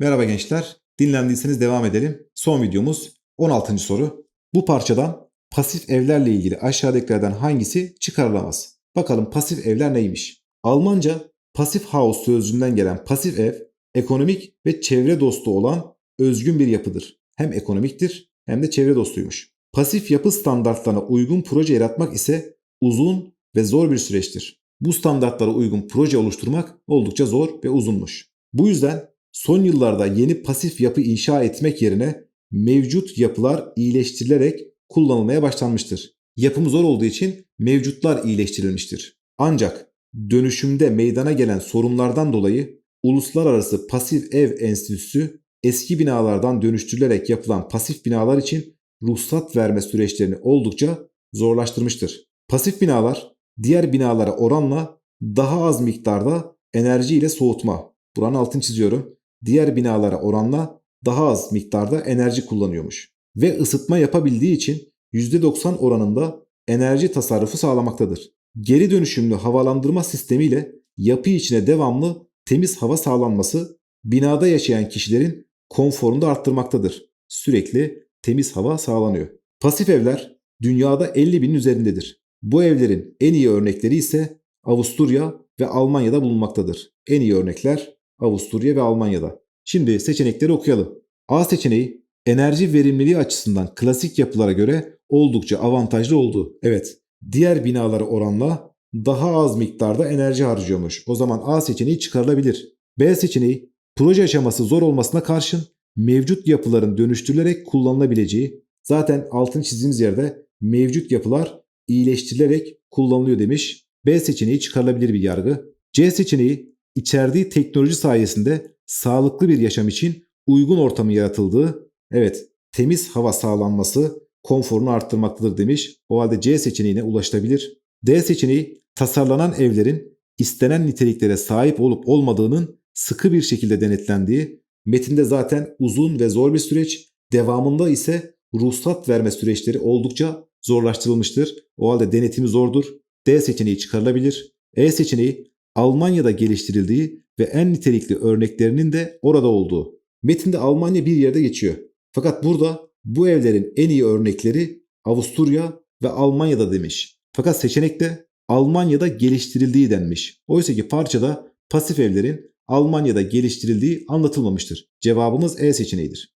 Merhaba gençler. Dinlendiyseniz devam edelim. Son videomuz 16. soru. Bu parçadan pasif evlerle ilgili aşağıdakilerden hangisi çıkarılamaz? Bakalım pasif evler neymiş? Almanca pasif house sözcüğünden gelen pasif ev, ekonomik ve çevre dostu olan özgün bir yapıdır. Hem ekonomiktir hem de çevre dostuymuş. Pasif yapı standartlarına uygun proje yaratmak ise uzun ve zor bir süreçtir. Bu standartlara uygun proje oluşturmak oldukça zor ve uzunmuş. Bu yüzden son yıllarda yeni pasif yapı inşa etmek yerine mevcut yapılar iyileştirilerek kullanılmaya başlanmıştır. Yapımı zor olduğu için mevcutlar iyileştirilmiştir. Ancak dönüşümde meydana gelen sorunlardan dolayı Uluslararası Pasif Ev Enstitüsü eski binalardan dönüştürülerek yapılan pasif binalar için ruhsat verme süreçlerini oldukça zorlaştırmıştır. Pasif binalar diğer binalara oranla daha az miktarda enerji ile soğutma. Buranın altını çiziyorum. Diğer binalara oranla daha az miktarda enerji kullanıyormuş. Ve ısıtma yapabildiği için %90 oranında enerji tasarrufu sağlamaktadır. Geri dönüşümlü havalandırma sistemiyle yapı içine devamlı temiz hava sağlanması binada yaşayan kişilerin konforunu da arttırmaktadır. Sürekli temiz hava sağlanıyor. Pasif evler dünyada 50 binin üzerindedir. Bu evlerin en iyi örnekleri ise Avusturya ve Almanya'da bulunmaktadır. En iyi örnekler Avusturya ve Almanya'da. Şimdi seçenekleri okuyalım. A seçeneği enerji verimliliği açısından klasik yapılara göre oldukça avantajlı oldu. Evet, diğer binalara oranla daha az miktarda enerji harcıyormuş. O zaman A seçeneği çıkarılabilir. B seçeneği proje aşaması zor olmasına karşın mevcut yapıların dönüştürülerek kullanılabileceği zaten altın çizdiğimiz yerde mevcut yapılar iyileştirilerek kullanılıyor demiş. B seçeneği çıkarılabilir bir yargı. C seçeneği içerdiği teknoloji sayesinde sağlıklı bir yaşam için uygun ortamı yaratıldığı, evet temiz hava sağlanması konforunu arttırmaktadır demiş. O halde C seçeneğine ulaşılabilir. D seçeneği tasarlanan evlerin istenen niteliklere sahip olup olmadığının sıkı bir şekilde denetlendiği, metinde zaten uzun ve zor bir süreç, devamında ise ruhsat verme süreçleri oldukça zorlaştırılmıştır. O halde denetimi zordur. D seçeneği çıkarılabilir. E seçeneği Almanya'da geliştirildiği ve en nitelikli örneklerinin de orada olduğu. Metinde Almanya bir yerde geçiyor. Fakat burada bu evlerin en iyi örnekleri Avusturya ve Almanya'da demiş. Fakat seçenekte Almanya'da geliştirildiği denmiş. Oysa ki parçada pasif evlerin Almanya'da geliştirildiği anlatılmamıştır. Cevabımız E seçeneğidir.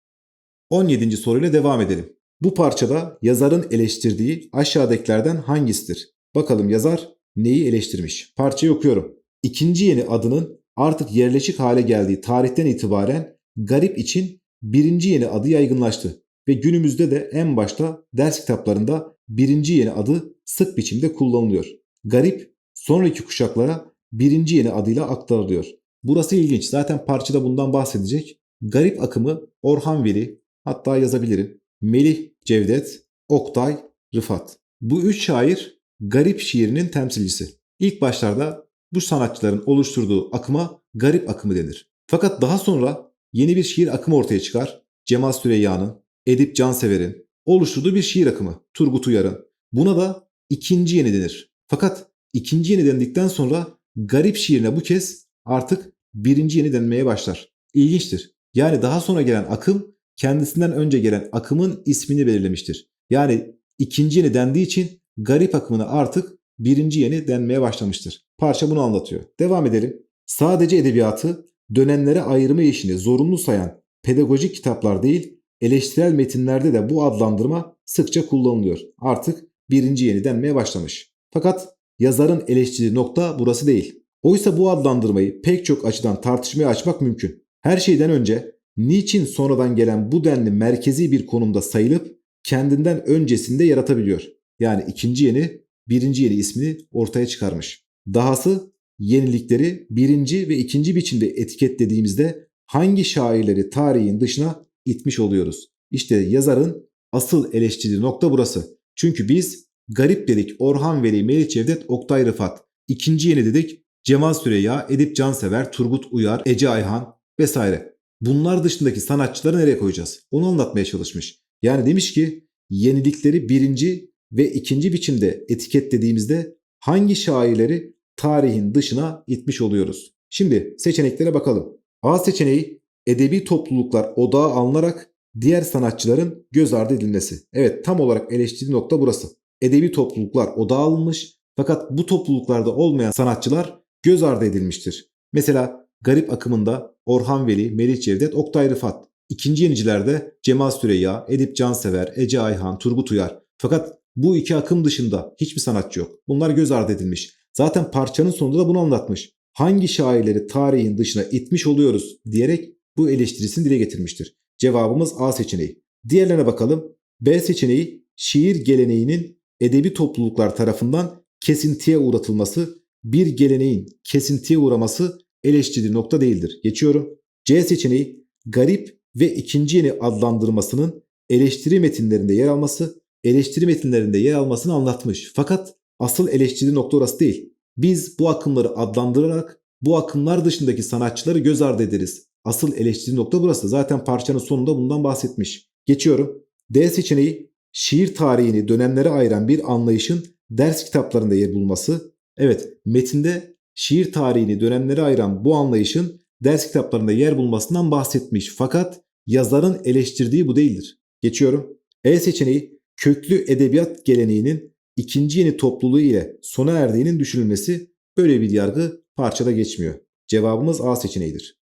17. soruyla devam edelim. Bu parçada yazarın eleştirdiği aşağıdakilerden hangisidir? Bakalım yazar neyi eleştirmiş? Parçayı okuyorum. İkinci yeni adının artık yerleşik hale geldiği tarihten itibaren garip için birinci yeni adı yaygınlaştı ve günümüzde de en başta ders kitaplarında birinci yeni adı sık biçimde kullanılıyor. Garip sonraki kuşaklara birinci yeni adıyla aktarılıyor. Burası ilginç. Zaten parçada bundan bahsedecek. Garip akımı Orhan Veli, hatta yazabilirim. Melih Cevdet, Oktay, Rıfat. Bu üç şair garip şiirinin temsilcisi. İlk başlarda bu sanatçıların oluşturduğu akıma garip akımı denir. Fakat daha sonra yeni bir şiir akımı ortaya çıkar. Cemal Süreyya'nın, Edip Cansever'in oluşturduğu bir şiir akımı. Turgut Uyar'ın. Buna da ikinci yeni denir. Fakat ikinci yeni dendikten sonra garip şiirine bu kez artık birinci yeni denmeye başlar. İlginçtir. Yani daha sonra gelen akım kendisinden önce gelen akımın ismini belirlemiştir. Yani ikinci yeni dendiği için garip akımına artık birinci yeni denmeye başlamıştır. Parça bunu anlatıyor. Devam edelim. Sadece edebiyatı dönemlere ayırma işini zorunlu sayan pedagojik kitaplar değil, eleştirel metinlerde de bu adlandırma sıkça kullanılıyor. Artık birinci yeni denmeye başlamış. Fakat yazarın eleştirdiği nokta burası değil. Oysa bu adlandırmayı pek çok açıdan tartışmaya açmak mümkün. Her şeyden önce niçin sonradan gelen bu denli merkezi bir konumda sayılıp kendinden öncesinde yaratabiliyor? Yani ikinci yeni, birinci yeni ismini ortaya çıkarmış. Dahası yenilikleri birinci ve ikinci biçimde etiketlediğimizde hangi şairleri tarihin dışına itmiş oluyoruz? İşte yazarın asıl eleştirdiği nokta burası. Çünkü biz garip dedik Orhan Veli, Melih Cevdet, Oktay Rıfat. İkinci yeni dedik Cemal Süreyya, Edip Cansever, Turgut Uyar, Ece Ayhan vesaire. Bunlar dışındaki sanatçıları nereye koyacağız? Onu anlatmaya çalışmış. Yani demiş ki yenilikleri birinci ve ikinci biçimde etiketlediğimizde hangi şairleri tarihin dışına itmiş oluyoruz? Şimdi seçeneklere bakalım. A seçeneği edebi topluluklar odağa alınarak diğer sanatçıların göz ardı edilmesi. Evet tam olarak eleştiri nokta burası. Edebi topluluklar odağa alınmış fakat bu topluluklarda olmayan sanatçılar göz ardı edilmiştir. Mesela Garip akımında Orhan Veli, Melih Cevdet, Oktay Rıfat. İkinci yenicilerde Cemal Süreyya, Edip Cansever, Ece Ayhan, Turgut Uyar. Fakat bu iki akım dışında hiçbir sanatçı yok. Bunlar göz ardı edilmiş. Zaten parçanın sonunda da bunu anlatmış. Hangi şairleri tarihin dışına itmiş oluyoruz diyerek bu eleştirisini dile getirmiştir. Cevabımız A seçeneği. Diğerlerine bakalım. B seçeneği şiir geleneğinin edebi topluluklar tarafından kesintiye uğratılması, bir geleneğin kesintiye uğraması eleştiri nokta değildir. Geçiyorum. C seçeneği garip ve ikinci yeni adlandırmasının eleştiri metinlerinde yer alması, eleştiri metinlerinde yer almasını anlatmış. Fakat asıl eleştiri nokta orası değil. Biz bu akımları adlandırarak bu akımlar dışındaki sanatçıları göz ardı ederiz. Asıl eleştiri nokta burası. Zaten parçanın sonunda bundan bahsetmiş. Geçiyorum. D seçeneği şiir tarihini dönemlere ayıran bir anlayışın ders kitaplarında yer bulması. Evet metinde şiir tarihini dönemlere ayıran bu anlayışın ders kitaplarında yer bulmasından bahsetmiş. Fakat yazarın eleştirdiği bu değildir. Geçiyorum. E seçeneği köklü edebiyat geleneğinin ikinci yeni topluluğu ile sona erdiğinin düşünülmesi böyle bir yargı parçada geçmiyor. Cevabımız A seçeneğidir.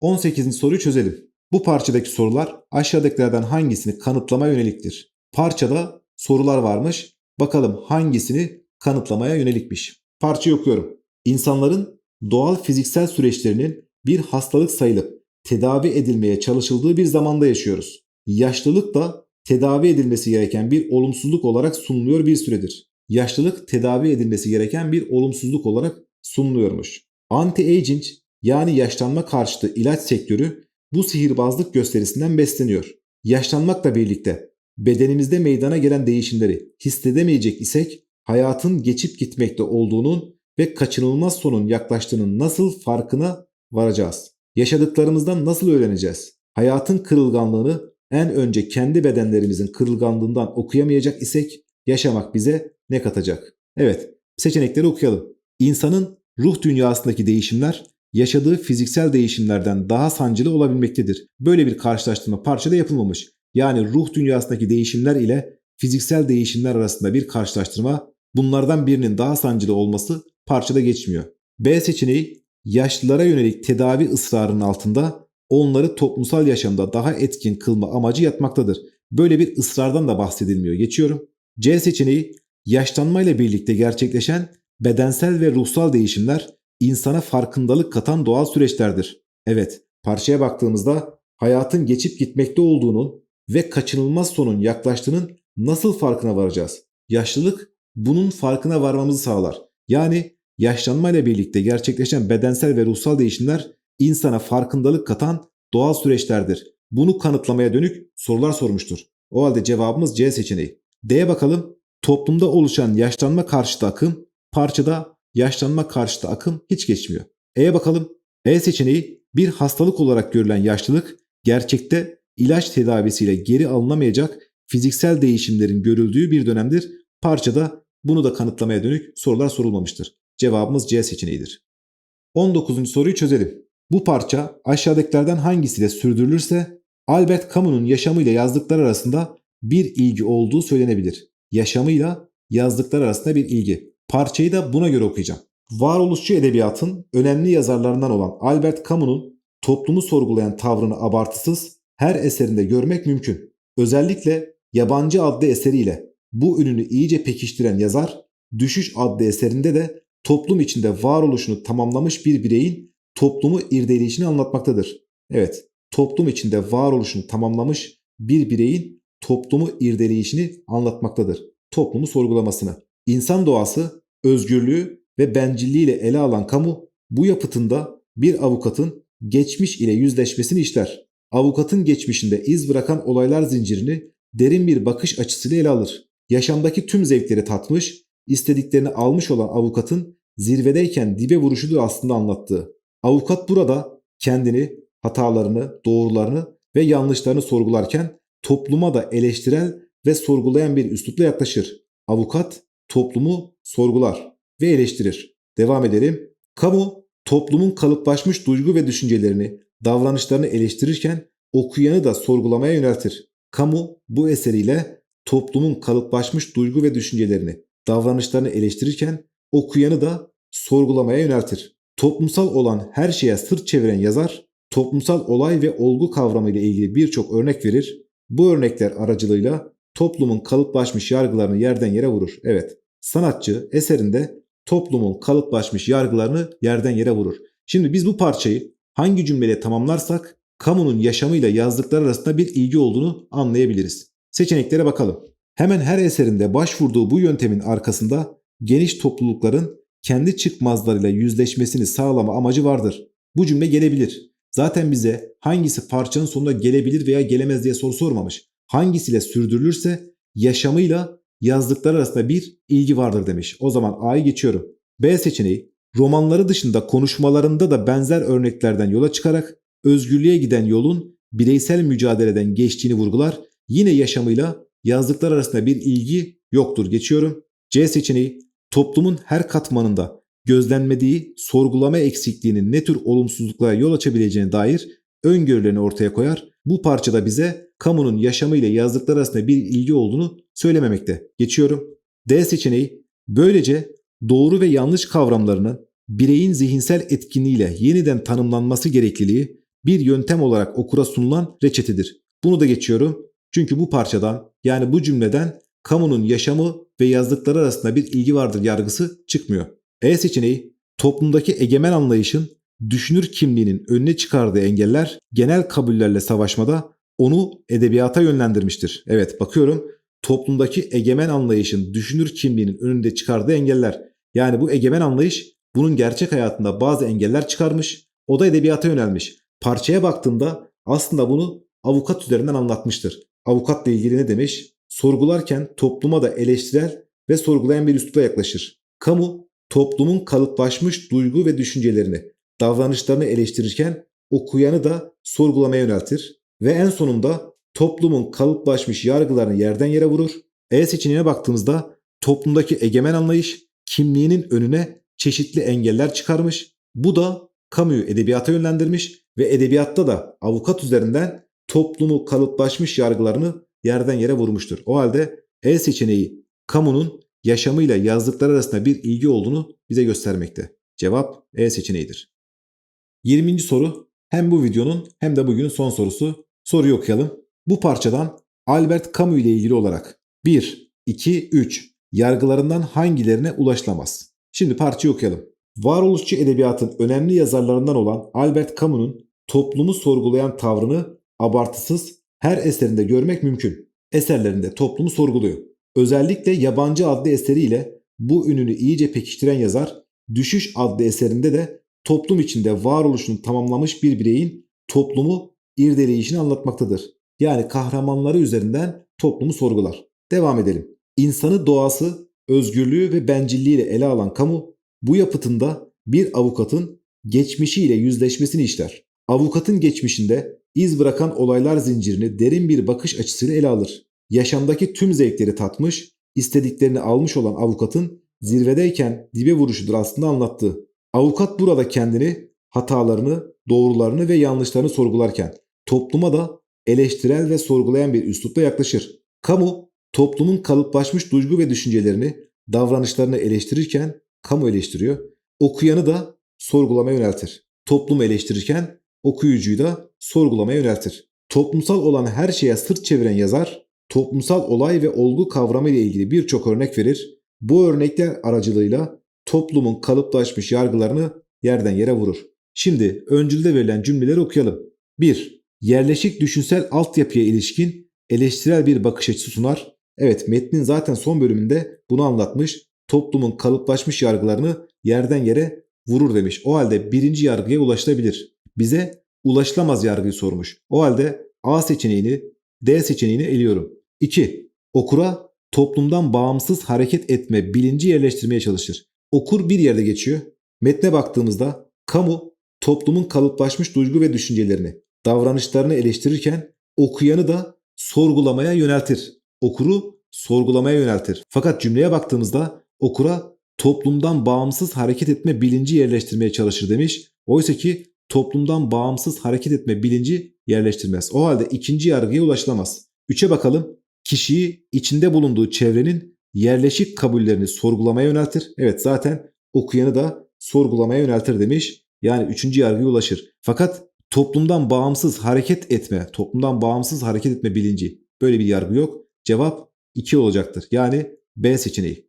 18. soruyu çözelim. Bu parçadaki sorular aşağıdakilerden hangisini kanıtlama yöneliktir? Parçada sorular varmış. Bakalım hangisini kanıtlamaya yönelikmiş. Parçayı okuyorum. İnsanların doğal fiziksel süreçlerinin bir hastalık sayılıp tedavi edilmeye çalışıldığı bir zamanda yaşıyoruz. Yaşlılık da tedavi edilmesi gereken bir olumsuzluk olarak sunuluyor bir süredir. Yaşlılık tedavi edilmesi gereken bir olumsuzluk olarak sunuluyormuş. Anti-aging yani yaşlanma karşıtı ilaç sektörü bu sihirbazlık gösterisinden besleniyor. Yaşlanmakla birlikte bedenimizde meydana gelen değişimleri hissedemeyecek isek hayatın geçip gitmekte olduğunun ve kaçınılmaz sonun yaklaştığının nasıl farkına varacağız? Yaşadıklarımızdan nasıl öğreneceğiz? Hayatın kırılganlığını en önce kendi bedenlerimizin kırılganlığından okuyamayacak isek yaşamak bize ne katacak? Evet, seçenekleri okuyalım. İnsanın ruh dünyasındaki değişimler yaşadığı fiziksel değişimlerden daha sancılı olabilmektedir. Böyle bir karşılaştırma parçada yapılmamış. Yani ruh dünyasındaki değişimler ile fiziksel değişimler arasında bir karşılaştırma bunlardan birinin daha sancılı olması parçada geçmiyor. B seçeneği yaşlılara yönelik tedavi ısrarının altında onları toplumsal yaşamda daha etkin kılma amacı yatmaktadır. Böyle bir ısrardan da bahsedilmiyor. Geçiyorum. C seçeneği yaşlanmayla birlikte gerçekleşen bedensel ve ruhsal değişimler insana farkındalık katan doğal süreçlerdir. Evet, parçaya baktığımızda hayatın geçip gitmekte olduğunun ve kaçınılmaz sonun yaklaştığının nasıl farkına varacağız? Yaşlılık bunun farkına varmamızı sağlar. Yani yaşlanmayla birlikte gerçekleşen bedensel ve ruhsal değişimler insana farkındalık katan doğal süreçlerdir. Bunu kanıtlamaya dönük sorular sormuştur. O halde cevabımız C seçeneği. D'ye bakalım. Toplumda oluşan yaşlanma karşıtı akım parçada yaşlanma karşıtı akım hiç geçmiyor. E'ye bakalım. E seçeneği bir hastalık olarak görülen yaşlılık gerçekte ilaç tedavisiyle geri alınamayacak fiziksel değişimlerin görüldüğü bir dönemdir. Parçada bunu da kanıtlamaya dönük sorular sorulmamıştır. Cevabımız C seçeneğidir. 19. soruyu çözelim. Bu parça aşağıdakilerden hangisiyle sürdürülürse Albert Camus'un yaşamıyla yazdıkları arasında bir ilgi olduğu söylenebilir. Yaşamıyla yazdıkları arasında bir ilgi. Parçayı da buna göre okuyacağım. Varoluşçu edebiyatın önemli yazarlarından olan Albert Camus'un toplumu sorgulayan tavrını abartısız her eserinde görmek mümkün. Özellikle Yabancı adlı eseriyle bu ününü iyice pekiştiren yazar, Düşüş adlı eserinde de toplum içinde varoluşunu tamamlamış bir bireyin toplumu irdeleyişini anlatmaktadır. Evet, toplum içinde varoluşunu tamamlamış bir bireyin toplumu irdeleyişini anlatmaktadır. Toplumu sorgulamasını. İnsan doğası, özgürlüğü ve bencilliğiyle ele alan kamu bu yapıtında bir avukatın geçmiş ile yüzleşmesini işler. Avukatın geçmişinde iz bırakan olaylar zincirini derin bir bakış açısıyla ele alır. Yaşamdaki tüm zevkleri tatmış, istediklerini almış olan avukatın zirvedeyken dibe vuruşudur aslında anlattığı. Avukat burada kendini, hatalarını, doğrularını ve yanlışlarını sorgularken topluma da eleştirel ve sorgulayan bir üslupla yaklaşır. Avukat toplumu sorgular ve eleştirir. Devam edelim. Kamu toplumun kalıplaşmış duygu ve düşüncelerini davranışlarını eleştirirken okuyanı da sorgulamaya yöneltir. Kamu bu eseriyle toplumun kalıplaşmış duygu ve düşüncelerini, davranışlarını eleştirirken okuyanı da sorgulamaya yöneltir. Toplumsal olan her şeye sırt çeviren yazar, toplumsal olay ve olgu kavramı ile ilgili birçok örnek verir. Bu örnekler aracılığıyla toplumun kalıplaşmış yargılarını yerden yere vurur. Evet, sanatçı eserinde toplumun kalıplaşmış yargılarını yerden yere vurur. Şimdi biz bu parçayı hangi cümleyle tamamlarsak kamunun yaşamıyla yazdıkları arasında bir ilgi olduğunu anlayabiliriz. Seçeneklere bakalım. Hemen her eserinde başvurduğu bu yöntemin arkasında geniş toplulukların kendi çıkmazlarıyla yüzleşmesini sağlama amacı vardır. Bu cümle gelebilir. Zaten bize hangisi parçanın sonunda gelebilir veya gelemez diye soru sormamış. Hangisiyle sürdürülürse yaşamıyla yazdıkları arasında bir ilgi vardır demiş. O zaman A'yı geçiyorum. B seçeneği romanları dışında konuşmalarında da benzer örneklerden yola çıkarak özgürlüğe giden yolun bireysel mücadeleden geçtiğini vurgular. Yine yaşamıyla yazdıklar arasında bir ilgi yoktur. Geçiyorum. C seçeneği toplumun her katmanında gözlenmediği sorgulama eksikliğinin ne tür olumsuzluklara yol açabileceğine dair öngörülerini ortaya koyar. Bu parçada bize kamunun yaşamıyla yazdıkları arasında bir ilgi olduğunu söylememekte. Geçiyorum. D seçeneği böylece doğru ve yanlış kavramlarının bireyin zihinsel etkinliğiyle yeniden tanımlanması gerekliliği bir yöntem olarak okura sunulan reçetedir. Bunu da geçiyorum. Çünkü bu parçadan yani bu cümleden kamunun yaşamı ve yazdıkları arasında bir ilgi vardır yargısı çıkmıyor. E seçeneği toplumdaki egemen anlayışın düşünür kimliğinin önüne çıkardığı engeller genel kabullerle savaşmada onu edebiyata yönlendirmiştir. Evet bakıyorum toplumdaki egemen anlayışın düşünür kimliğinin önünde çıkardığı engeller. Yani bu egemen anlayış bunun gerçek hayatında bazı engeller çıkarmış. O da edebiyata yönelmiş. Parçaya baktığımda aslında bunu avukat üzerinden anlatmıştır. Avukatla ilgili ne demiş? Sorgularken topluma da eleştirel ve sorgulayan bir üsluba yaklaşır. Kamu toplumun kalıplaşmış duygu ve düşüncelerini, davranışlarını eleştirirken okuyanı da sorgulamaya yöneltir ve en sonunda toplumun kalıplaşmış yargılarını yerden yere vurur. E seçeneğine baktığımızda toplumdaki egemen anlayış kimliğinin önüne çeşitli engeller çıkarmış. Bu da kamuyu edebiyata yönlendirmiş ve edebiyatta da avukat üzerinden toplumu kalıplaşmış yargılarını yerden yere vurmuştur. O halde E seçeneği kamunun yaşamıyla yazdıkları arasında bir ilgi olduğunu bize göstermekte. Cevap E seçeneğidir. 20. soru hem bu videonun hem de bugünün son sorusu. Soruyu okuyalım. Bu parçadan Albert Camus ile ilgili olarak 1, 2, 3 yargılarından hangilerine ulaşılamaz? Şimdi parçayı okuyalım. Varoluşçu edebiyatın önemli yazarlarından olan Albert Camus'un toplumu sorgulayan tavrını abartısız her eserinde görmek mümkün. Eserlerinde toplumu sorguluyor. Özellikle Yabancı adlı eseriyle bu ününü iyice pekiştiren yazar, Düşüş adlı eserinde de toplum içinde varoluşunu tamamlamış bir bireyin toplumu irdeleyişini anlatmaktadır. Yani kahramanları üzerinden toplumu sorgular. Devam edelim. İnsanı doğası, özgürlüğü ve bencilliğiyle ele alan kamu bu yapıtında bir avukatın geçmişiyle yüzleşmesini işler. Avukatın geçmişinde iz bırakan olaylar zincirini derin bir bakış açısıyla ele alır. Yaşamdaki tüm zevkleri tatmış, istediklerini almış olan avukatın zirvedeyken dibe vuruşudur aslında anlattığı. Avukat burada kendini, hatalarını, doğrularını ve yanlışlarını sorgularken topluma da eleştirel ve sorgulayan bir üslupla yaklaşır. Kamu, toplumun kalıplaşmış duygu ve düşüncelerini, davranışlarını eleştirirken kamu eleştiriyor. Okuyanı da sorgulamaya yöneltir. Toplumu eleştirirken okuyucuyu da sorgulamaya yöneltir. Toplumsal olan her şeye sırt çeviren yazar, toplumsal olay ve olgu kavramı ile ilgili birçok örnek verir. Bu örnekler aracılığıyla toplumun kalıplaşmış yargılarını yerden yere vurur. Şimdi öncülde verilen cümleleri okuyalım. 1. Yerleşik düşünsel altyapıya ilişkin eleştirel bir bakış açısı sunar. Evet metnin zaten son bölümünde bunu anlatmış. Toplumun kalıplaşmış yargılarını yerden yere vurur demiş. O halde birinci yargıya ulaşılabilir. Bize ulaşılamaz yargıyı sormuş. O halde A seçeneğini, D seçeneğini eliyorum. 2. Okura toplumdan bağımsız hareket etme bilinci yerleştirmeye çalışır. Okur bir yerde geçiyor. Metne baktığımızda kamu toplumun kalıplaşmış duygu ve düşüncelerini, davranışlarını eleştirirken okuyanı da sorgulamaya yöneltir. Okuru sorgulamaya yöneltir. Fakat cümleye baktığımızda okura toplumdan bağımsız hareket etme bilinci yerleştirmeye çalışır demiş. Oysa ki toplumdan bağımsız hareket etme bilinci yerleştirmez. O halde ikinci yargıya ulaşılamaz. Üçe bakalım. Kişiyi içinde bulunduğu çevrenin yerleşik kabullerini sorgulamaya yöneltir. Evet zaten okuyanı da sorgulamaya yöneltir demiş. Yani üçüncü yargıya ulaşır. Fakat toplumdan bağımsız hareket etme, toplumdan bağımsız hareket etme bilinci böyle bir yargı yok. Cevap 2 olacaktır. Yani B seçeneği.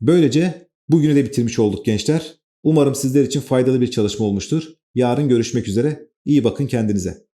Böylece bugünü de bitirmiş olduk gençler. Umarım sizler için faydalı bir çalışma olmuştur. Yarın görüşmek üzere. İyi bakın kendinize.